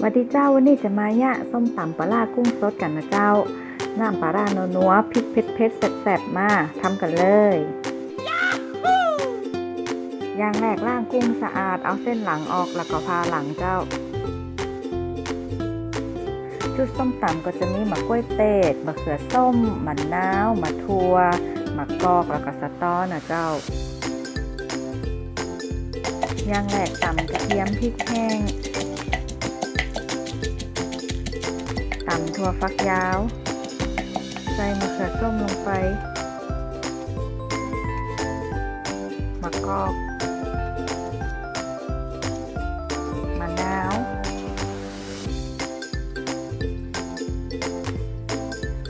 สวัสดีเจ้าวันนี้จะมาเนี่ยส้มตำปลาร้ากุ้งสดกันนะเจ้า น้ำปลาร้านัวๆพริกเผ็ดเผ็ดๆแซ่บๆมาทำกันเลยอย่างแรกล้างกุ้งสะอาดเอาเส้นหลังออกแล้วก็พาหลังเจ้า ชุดส้มตำก็จะมีมะกล้วยเตดมะเขือส้มมะนาวมะทัวมะกอกแล้วก็สะต้อนะเจ้าอย่างแรกตำกระเทียมพริกแห้ง ตำถั่วฟักยาว ใส่มะเขือส้มลงไปมะกอกมะนาว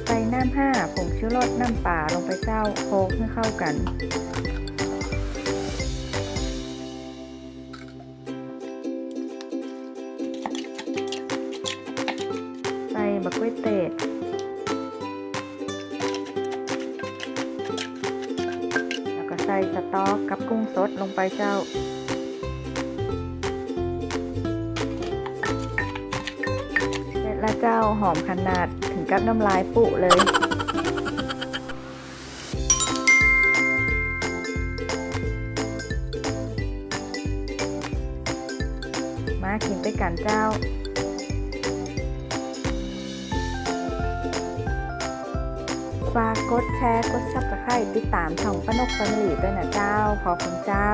ใส่น้ำห้าผงชูรสน้ำป่าลงไปเจ้าโคกให้เข้ากัน บักกล้วยเตดแล้วก็ใส่สต๊อกกับกุ้งสดลงไปเจ้าเสร็จแล้วเจ้าหอมขนาดถึงกับน้ำลายปุเลยมากินไปกันเจ้า ฝากกดแชร์ กดซับสไครต์ติดตามช่องป้านกฟันหลีด้วยนะเจ้า ขอบคุณเจ้า